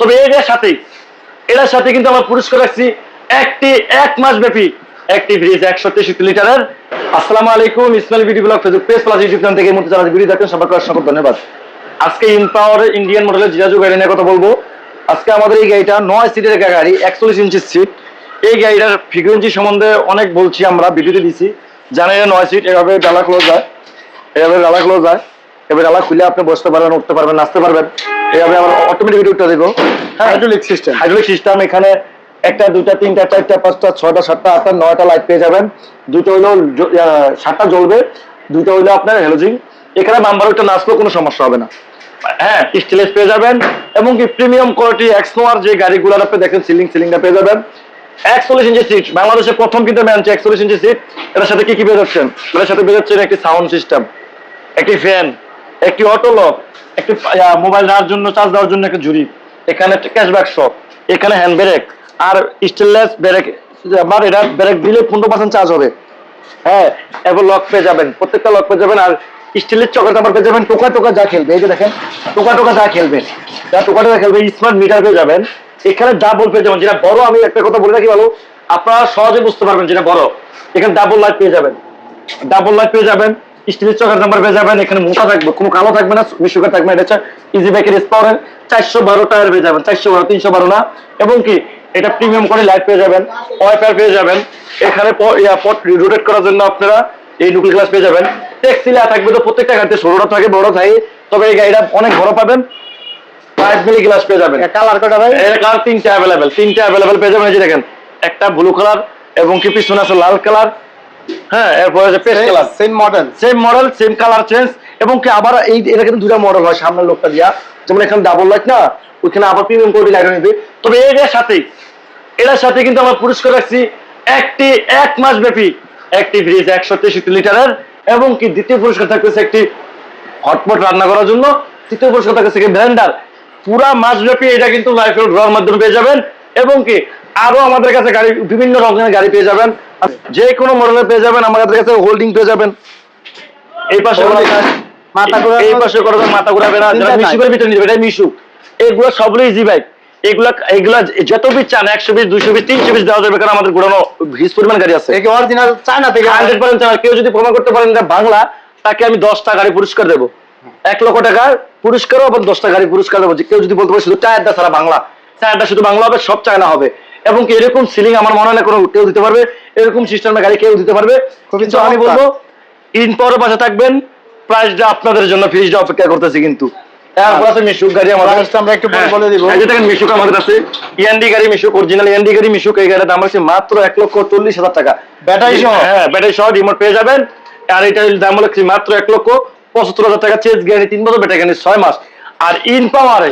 তবে এটার সাথে এটার সাথে কিন্তু আমরা পুরস্কার রাখছি একটি এক মাস ব্যাপী। একটি ফ্রিজ একশো তেষট্টি লিটারের। আসসালামু আলাইকুম, Ismail BD blog Facebook page plus YouTube channel থেকে মুহূর্তে যারা ভিডিও দেখেন সবাইকে অসংখ্য ধন্যবাদ। আজকে ইনপাওয়ার ইন্ডিয়ান মডেলের জিরাজু গাড়ি নিয়ে কথা বলব। আজকে আমাদের এই গাড়িটা নয় সিটের গাড়ি, একচল্লিশ ইঞ্চি সিট এই গাড়িটার ফ্রিকুয়েন্সি সম্বন্ধে অনেক বলছি আমরা ভিডিওতে দিছি। এটা নয় সিট এভাবে ডালা ক্লোজ যায় এভাবে ডালা ক্লোজ যায় এবার ডালা খুলে আপনি বসতে পারবেন উঠতে পারবেন নাচতে পারবেন। এভাবে আমরা অটোমেটিক উঠতে দেবো। হ্যাঁ হাইড্রোলিক সিস্টেম হাইড্রোলিক সিস্টেম এখানে একটা দুটা তিনটা চারটা পাঁচটা ছয়টা সাতটা আটটা নয়টা লাইট পেয়ে যাবেন। দুটো হইল সাতটা জ্বলবে দুটো হইল আপনার হ্যালোজিং এখানে নাম্বার একটা নাচলেও কোনো সমস্যা হবে না। হ্যাঁ স্টেলেজ পেয়ে যাবেন এবং কি প্রিমিয়াম কোয়ালিটি এক্সনোয়ার যে গাড়িগুলো আপনি দেখেন সিলিং সিলিংটা পেয়ে যাবেন। একচল্লিশ ইঞ্চি সিট বাংলাদেশে প্রথম কিন্তু আমি আনছি একচল্লিশ ইঞ্চি সিট এটার সাথে কি কি পেয়ে যাচ্ছেন এটার সাথে পেয়ে যাচ্ছেন একটি সাউন্ড সিস্টেম একটি ফ্যান একটি অটো লক একটি মোবাইল নেওয়ার জন্য চার্জ দেওয়ার জন্য একটা ঝুড়ি। এখানে একটা ক্যাশব্যাক শপ এখানে হ্যান্ড ব্রেক আর স্টেনলেস ব্রেক আমার এটা ব্রেক দিলে পনেরো পার্সেন্ট চার্জ হবে। হ্যাঁ এবার লক পেয়ে যাবেন, প্রত্যেকটা লক পেয়ে যাবেন, আর স্টিলের চকের নাম্বার পেয়ে যাবেন, টোকা টোকা যা খেলবে, এই যে দেখেন, টোকা টোকা যা খেলবেন যা টোকা টোকা খেলবে স্মার্ট মিটার পেয়ে যাবেন। এখানে ডাবল পেয়ে যাবেন, যেটা বড়, আমি একটা কথা বলে রাখি ভালো, আপনারা সহজে বুঝতে পারবেন যেটা বড়। এখানে ডাবল লাইট পেয়ে যাবেন ডাবল লাইট পেয়ে যাবেন স্টিলের চকের নাম্বার পেয়ে যাবেন এখানে মোটা থাকবে কোনো কালো থাকবে না মিশুকা থাকবে এটা হচ্ছে ইজি ব্যাকের স্পাওয়ারের চারশো বারো টায়ার পেয়ে যাবেন চারশো বারো তিনশো বারো না। এবং কি এটা প্রিমিয়াম করে লাইট পেয়ে যাবেন ওয়াইফাই পেয়ে যাবেন এখানে এয়ারপোর্ট রোটেট করার জন্য আপনারা এই নুক্লিয়ার গ্লাস পেয়ে যাবেন। টেক্সিলা থাকবে তো প্রত্যেকটা গাড়িতে ষোলোটা থাকে বড় থাকে তবে এই গাড়িটা অনেক বড় পাবেন ফাইভ মিলি গ্লাস পেয়ে যাবেন। কালার কটা ভাই? এর কালার তিনটা অ্যাভেলেবেল তিনটা অ্যাভেলেবেল পেয়ে যাবেন এই যে দেখেন একটা ব্লু কালার এবং কি পিছনে আছে লাল কালার হ্যাঁ এরপরে আছে paste colour same model same model same colour change এবং কি আবার এই এটা কিন্তু দুটা মডেল হয় সামনের লোকটা দিয়া। যেমন এখানে ডাবল লাইট না ওইখানে আবার প্রিমিয়াম কোয়ালিটি লাইট নিবে। তবে এটার সাথে এটার সাথে কিন্তু আমরা পুরস্কার রাখছি একটি এক মাস ব্যাপী একটি ফ্রিজ একশো তেষট্টি লিটারের এবং কি দ্বিতীয় পুরস্কার থাকতেছে একটি হটপট রান্না করার জন্য। তৃতীয় পুরস্কার থাকতেছে ব্লেন্ডার পুরা মাস ব্যাপী এটা কিন্তু লাইফের ড্রর মাধ্যমে পেয়ে যাবেন এবং কি আরও আমাদের কাছে গাড়ি বিভিন্ন রকমের গাড়ি পেয়ে যাবেন। যে কোনো মডেলের পেয়ে যাবেন আমাদের কাছে হোল্ডিং পেয়ে যাবেন। এই পাশে এই পাশে করা মাথা ঘুরাবে না মিশুকের ভিতরে নিবে এটা মিশু। এগুলো সবগুলো ইজি বাইক এগুলা এগুলা যত পিস চান একশো পিস পিস তিনশো পিস দেওয়া যাবে কারণ আমাদের ঘোরানো পরিমাণ গাড়ি আছে। অরিজিনাল চায়না থেকে হান্ড্রেড পার্সেন্ট কেউ যদি প্রমাণ করতে পারেন এটা বাংলা তাকে আমি দশটা গাড়ি পুরস্কার দেবো। এক লক্ষ টাকার পুরস্কারও এবং দশটা গাড়ি পুরস্কার দেবো। যে কেউ যদি বলতে পারে শুধু টায়ারটা ছাড়া বাংলা টায়ারটা শুধু বাংলা হবে সব চায়না হবে। এবং এরকম সিলিং আমার মনে হয় না কোনো কেউ দিতে পারবে এরকম সিস্টেমের গাড়ি কেউ দিতে পারবে। কিন্তু আমি বলব ইন পাওয়ারের পাশে থাকবেন প্রাইসটা আপনাদের জন্য ফ্রিজটা অপেক্ষা করতেছি কিন্তু। মিশুক গাড়ি আমাদের। আমরা একটু হ্যাঁ, বলে দিব। এই যে দেখেন মিশুক আমাদের আছে। ইয়ান্ডি গাড়ি মিশুক অরিজিনাল ইয়ান্ডি গাড়ি মিশুক এই গাড়ির দাম আছে মাত্র এক লক্ষ চল্লিশ হাজার টাকা। ব্যাটারি সহ? হ্যাঁ ব্যাটারি সহ রিমোট পেয়ে যাবেন। আর এটার দাম হলো মাত্র এক লক্ষ পঁচাত্তর হাজার টাকা। চেঞ্জ গ্যারান্টি তিন বছর ব্যাটারি গ্যারান্টি ছয় মাস। আর ইন পাওয়ারে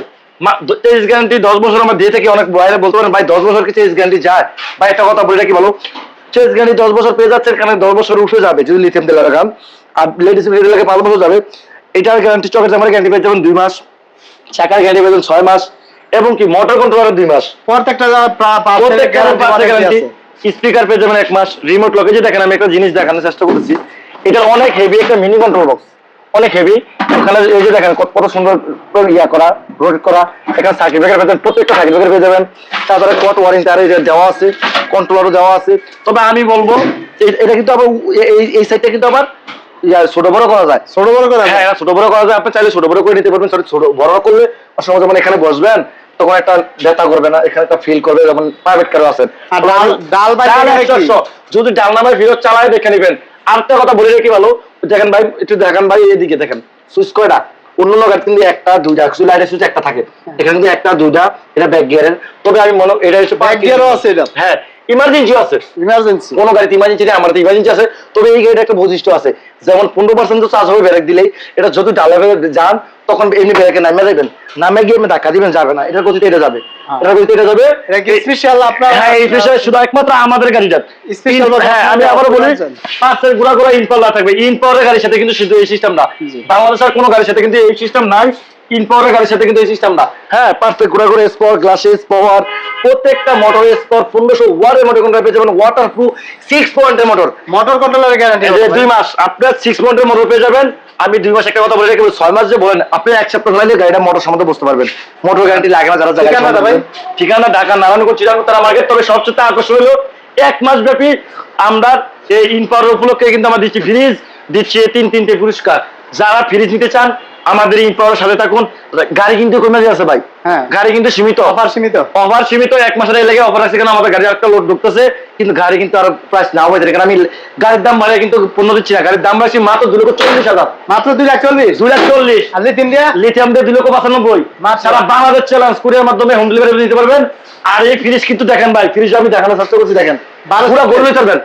চেঞ্জ গ্যারান্টি দশ বছর আমরা দিয়ে থাকি অনেক বাইরে বলতে পারেন ভাই দশ বছর কি গ্যারান্টি যায়? ভাই একটা কথা বলে রাখি বলো? দশ বছর পেয়ে যাচ্ছে কারণ দশ বছর উঠে যাবে যদি লিথিয়াম তেল লাগান। আর লেডিস লাগে পাঁচ বছর যাবে। এটার গ্যারান্টি চকের জামার গ্যারান্টি পেয়ে যাবেন দুই মাস চাকার গ্যারান্টি পেয়ে ছয় মাস এবং কি মোটর কন্ট্রোলারের দুই মাস। প্রত্যেকটা গ্যারান্টি স্পিকার পেয়ে যাবেন এক মাস রিমোট লকে যে দেখেন আমি একটা জিনিস দেখানোর চেষ্টা করতেছি। এটা অনেক হেভি একটা মিনি কন্ট্রোল বক্স অনেক হেভি ওখানে এই যে দেখেন কত সুন্দর ইয়া করা রোটেট করা। এখানে সার্কিট ব্রেকার পেয়ে প্রত্যেকটা সার্কিট ব্রেকার পেয়ে যাবেন। তারপরে কত ওয়ারিং তার দেওয়া আছে কন্ট্রোলারও দেওয়া আছে। তবে আমি বলব এটা কিন্তু আবার এই এই সাইডটা কিন্তু আবার ছোট বড় করা যায়। ছোট বড় করে হ্যাঁ ছোট বড় করা যায়। আপনি চাইলে ছোট বড় করে নিতে পারবেন ছোট ছোট বড় করলে অসময় যখন এখানে বসবেন তখন একটা ব্যথা করবে না এখানে একটা ফিল করবে প্রাইভেট কারও আছেন ডাল- ডাল। যদি ডাল নামে ফিরত চালায় দেখে নিবেন। আর একটা কথা বলে রেখে ভালো দেখেন ভাই একটু দেখেন ভাই এদিকে দেখেন। সুইচ কয়টা? অন্য গাড়ি কিন্তু একটা দুইটা শুধু লাইটের সুইচ একটা থাকে। এখানে কিন্তু একটা দুইটা এটা ব্যাক গিয়ারের তবে আমি মনে এটা হচ্ছে ব্যাক গিয়ারও আছে এটা? হ্যাঁ ইমার্জেন্সি আছে। ইমার্জেন্সি কোনো গাড়িতে ইমার্জেন্সি নেই আমার ইমার্জেন্সি আছে। তবে এই গাড়িটা একটা বৈশিষ্ট্য আছে। যেমন পনেরো পার্সেন্ট চার্জ হবে ব্রেক দিলেই। এটা যদি ডালে যান তখন এমনি ব্রেকে নামে যাবেন নামে গিয়ে এমনি ধাক্কা দিবেন যাবে না। এটার গতিতে এটা যাবে। হ্যাঁ। এটার গতিতে এটা যাবে। স্পেশাল আপনার হ্যাঁ এই বিষয়ে শুধু একমাত্র আমাদের গাড়িটা Special version হ্যাঁ আমি আবারও বলি। পাঁচের গুড়া গুড়া ইনপাওয়ার থাকবে। ইনপাওয়ারের গাড়ির সাথে কিন্তু শুধু এই সিস্টেম না। বাংলাদেশের কোনো গাড়ির সাথে কিন্তু এই সিস্টেম নাই। ইনপাওয়ারের গাড়ির সাথে কিন্তু এই সিস্টেম না হ্যাঁ স্পর গ্লাসেস পাওয়ার প্রত্যেকটা পনেরোশো ওয়ারের মোটর কোনটা পেয়ে যাবেন ওয়াটার প্রুফ সিক্স পয়েন্টের মোটর মোটর কন্ট্রোলারের গ্যারান্টি দুই মাস আপনার সিক্স পয়েন্টের মোটর পেয়ে যাবেন। আমি দুই মাস একটা কথা বলে রেখে ছয় মাস যে বলেন আপনি এক সপ্তাহ চালাইলে গাড়িটা মোটর সম্বন্ধে বুঝতে পারবেন। মোটর গ্যারান্টি লাগে না যারা ঠিকানাটা ভাই? ঠিকানা ঢাকা নারায়ণগঞ্জ চিরাঙ্গ তারা মার্কেট তবে সবচেয়ে আকর্ষণ হলো এক মাস ব্যাপী আমরা এই ইনপাওয়ার উপলক্ষে কিন্তু আমরা দিচ্ছি ফ্রিজ দিচ্ছি তিন তিনটে পুরস্কার। যারা ফ্রিজ নিতে চান আমাদের ইনপাওয়ারের সাথে থাকুন। গাড়ি কিন্তু কমে যাচ্ছে ভাই। হ্যাঁ। গাড়ি কিন্তু সীমিত। অফার সীমিত। অফার সীমিত এক মাসের লেগে অফার আছে কেন? আমাদের গাড়ি একটা লোড ঢুকতেছে। কিন্তু গাড়ি কিন্তু আর প্রাইস না। হয়ে কারণ আমি গাড়ির দাম বাড়িয়ে কিন্তু পণ্য দিচ্ছি না। গাড়ির দাম বাড়ছি মাত্র দুই লক্ষ চল্লিশ হাজার। মাত্র দুই লাখ চল্লিশ? দুই লাখ চল্লিশ। আর লিথিয়াম দিয়া? লিথিয়াম দিয়ে দুই লক্ষ পঁচানব্বই। সারা বাংলাদেশ চ্যালেঞ্জ কুরিয়ার মাধ্যমে হোম ডেলিভারি দিতে পারবেন। আর এই ফ্রিজ কিন্তু দেখেন ভাই ফ্রিজ আমি দেখানোর চেষ্টা করছি দেখেন। বারো পুরো সিটের। গরু চলবেন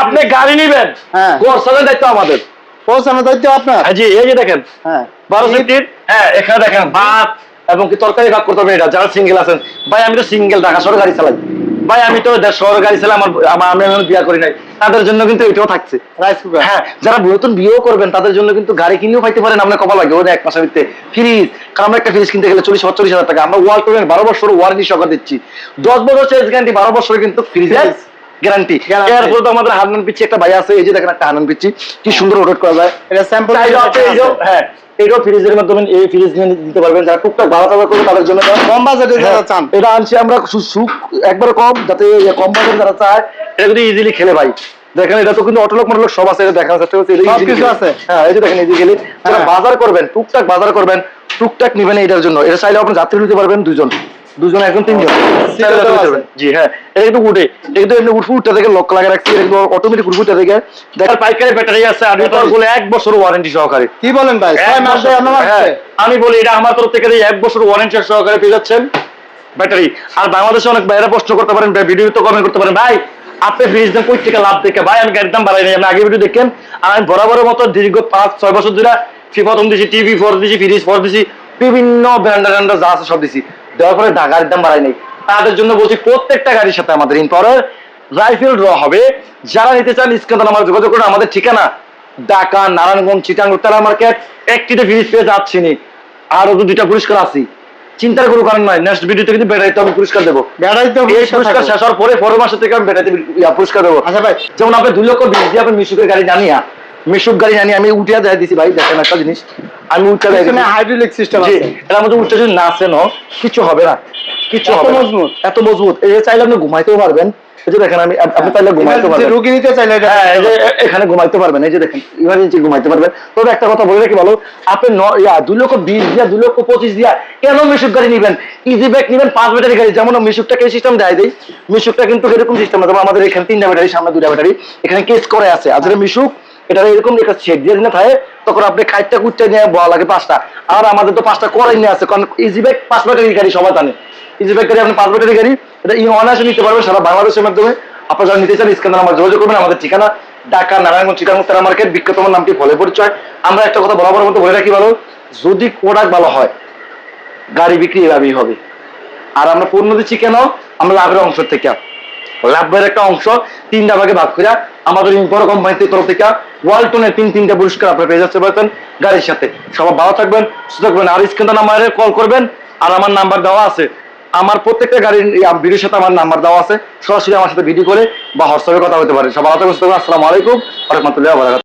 আপনি গাড়ি নিবেন। হ্যাঁ। ঘর সাজার দায়িত্ব আমাদের। পৌঁছানোর দায়িত্ব আপনার? হ্যাঁ জি এই যে দেখেন। হ্যাঁ। বারো হ্যাঁ এখানে দেখেন ভাত এবং কি তরকারি ভাগ করতে হবে এটা যারা সিঙ্গেল আছেন। ভাই আমি তো সিঙ্গেল ঢাকা শহরে গাড়ি চালাই। ভাই আমি তো শহরে গাড়ি চালাই আমার আমার আমি এখনও বিয়া করি নাই। তাদের জন্য কিন্তু এটাও থাকছে। রাইস কুকার হ্যাঁ যারা নতুন বিয়েও করবেন তাদের জন্য কিন্তু গাড়ি কিনেও পাইতে পারেন আপনার কপাল লাগে ওদের এক মাসের ভিতরে ফ্রিজ। কারণ আমরা একটা ফ্রিজ কিনতে গেলে চল্লিশ চল্লিশ হাজার টাকা। আমরা ওয়াল টোনের বারো বছর ওয়ারেন্টি সহকারে দিচ্ছি। দশ বছর চেঞ্জ গ্যারান্টি বারো বছর কিন্তু ফ্রিজের গ্যারান্টি। এরপরে তো আমাদের হারনান পিচ্ছি একটা ভাই আছে এই যে দেখেন একটা হারনান পিচ্ছি কি সুন্দর রোটেট করা যায়। এটা স্যাম্পল চাইলে আপনি এই যে- হ্যাঁ এটাও ফ্রিজের মাধ্যমে এই ফ্রিজ নিয়ে দিতে পারবেন। যারা টুকটাক ভালো টাকা করবে তাদের জন্য কম বাজেটে যারা হ্যাঁ, চান। এটা আনছি আমরা সুখ একবারে কম যাতে এই কম বাজেট যারা চায় এটা যদি ইজিলি খেলে ভাই। দেখেন এটা তো কিন্তু অটোলক মটোলক সব আছে এটা চেষ্টা করছি এটা সব easily কিছু আছে। হ্যাঁ এই যে দেখেন ইজিলি যারা হ্যাঁ। বাজার করবেন টুকটাক বাজার করবেন টুকটাক নিবেন এটার জন্য। এটা চাইলে আপনি যাত্রী নিতে পারবেন দুজন। দুজন এখন তিনজন। জি হ্যাঁ। এটা কিন্তু উঠে এটা কিন্তু এমনি উঠফু উঠতে থেকে লক লাগা রাখছি এটা কিন্তু অটোমেটিক উঠতে থেকে দেখার পাইকারি ব্যাটারি আছে আর এটা বলে এক বছর ওয়ারেন্টি সহকারে। কি বলেন ভাই? ছয় মাস হ্যাঁ, আমি বলি এটা আমার তরফ থেকে এক বছর ওয়ারেন্টি সহকারে পেয়ে যাচ্ছেন ব্যাটারি। আর বাংলাদেশে অনেক বাইরে প্রশ্ন করতে পারেন ভিডিও তো কমেন্ট করতে পারেন। ভাই আপনি ফ্রিজ দাম কই থেকে লাভ দেখে? ভাই আমি গাড়ির দাম বাড়াই নাই আপনি আগে ভিডিও দেখেন। আর আমি বরাবরের মতো দীর্ঘ পাঁচ ছয় বছর ধরে প্রথম দিছি টিভি ফোর দিছি ফ্রিজ ফোর দিছি বিভিন্ন ব্র্যান্ডের ব্র্যান্ডের যা আছে সব দিছি। দেওয়ার পরে দা- গাড়ির দাম বাড়াই নাই। তাদের জন্য বলছি প্রত্যেকটা গাড়ির সাথে আমাদের ইনপাওয়ার রাইফেল ড্র হবে। যারা নিতে চান স্ক্যান আমার যোগাযোগ করুন। আমাদের ঠিকানা ঢাকা নারায়ণগঞ্জ চিটাং উত্তরা মার্কেট। একটিতে ফ্রিজ পেয়ে যাচ্ছি নি। আরও তো দুইটা পুরস্কার আছি। চিন্তার কোনো কারণ নাই। নেক্সট ভিডিওতে কিন্তু বেড়াইতে আমি পুরস্কার দেবো। ব্যাটারি তো এই পুরস্কার শেষ হওয়ার পরে পরের মাসে থেকে আমি বেড়াইতে পুরস্কার দেবো। আচ্ছা ভাই। যেমন আপনি দুই লক্ষ বিশ দিয়ে আপনি মিশুকের গাড়ি জানিয়া মিশুক গাড়ি জানি আমি উঠিয়া দেয় দিছি ভাই দেখেন একটা জিনিস। আমি হাইড্রোলিক সিস্টেম আছে। এর মধ্যে উঠতে যদি না আসেন কিছু হবে না। কিছু হবে মজবুত? এত মজবুত। এই যে চাইলে আপনি ঘুমাইতেও পারবেন। এই যে দেখেন আমি আপনি চাইলে ঘুমাইতে পারবেন। রুগী নিতে চাইলে হ্যাঁ এই যে এখানে ঘুমাইতে পারবেন। এই যে দেখেন ইমার্জেন্সি ঘুমাইতে পারবেন। তবে একটা কথা বলে রাখি ভালো আপনি ইয়া দুই লক্ষ বিশ দিয়া দুই লক্ষ পঁচিশ দিয়া কেন মিশুক গাড়ি নিবেন? ইজি ব্যাগ নিবেন পাঁচ ব্যাটারি গাড়ি। যেমন মিশুকটাকে সিস্টেম দেয় দেয় মিশুকটা কিন্তু এরকম সিস্টেম না। আমাদের এখানে তিনটা ব্যাটারি সামনে দুটা ব্যাটারি এখানে কেস করে আছে। যেটা মিশুক এটা এরকম শেক দিয়ে দিলে থাকে তখন আপনি খাইটটা কুটটা নিয়ে বলা লাগে পাঁচটা। আর আমাদের তো পাঁচটা করাই নিয়ে আছে, কারণ ইজি ব্যাগ পাঁচ ব্যাটারি গাড়ি সবাই জানে। ইজি ব্যাগ গাড়ি আপনি পাঁচ ব্যাটারি গাড়ি, এটা ই অনায়াসে নিতে পারবেন সারা বাংলাদেশের মাধ্যমে। আপনারা যারা নিতে চান, স্ক্যানার আমার যোগাযোগ করবেন। আমাদের ঠিকানা ঢাকা, নারায়ণগঞ্জ চিটাং তারা মার্কেট বিখ্যাত নামটি ফলে পরিচয়। আমরা একটা কথা বরাবর মতো বলে রাখি ভালো, যদি প্রোডাক্ট ভালো হয়, গাড়ি বিক্রি এভাবেই হবে। আর আমরা পণ্য দিচ্ছি কেন? আমরা লাভের অংশ থেকে। লাভের একটা অংশ তিনটা ভাগে ভাগ করে আমাদের বড় কোম্পানির তরফ থেকে ওয়ালটনের তিন তিনটা পুরস্কার আপনারা পেয়ে যাচ্ছে পারছেন গাড়ির সাথে। সবাই ভালো থাকবেন, সুস্থ থাকবেন। আর স্ক্রিন নাম্বারে কল করবেন আর আমার নাম্বার দেওয়া আছে। আমার প্রত্যেকটা গাড়ির ভিডিওর সাথে আমার নাম্বার দেওয়া আছে। সরাসরি আমার সাথে ভিডিও করে বা হোয়াটসঅ্যাপে কথা হতে পারে সবাই ভালো থাকবেন, সুস্থ থাকবেন। আসসালামু আলাইকুম। রহমতুল্লাহ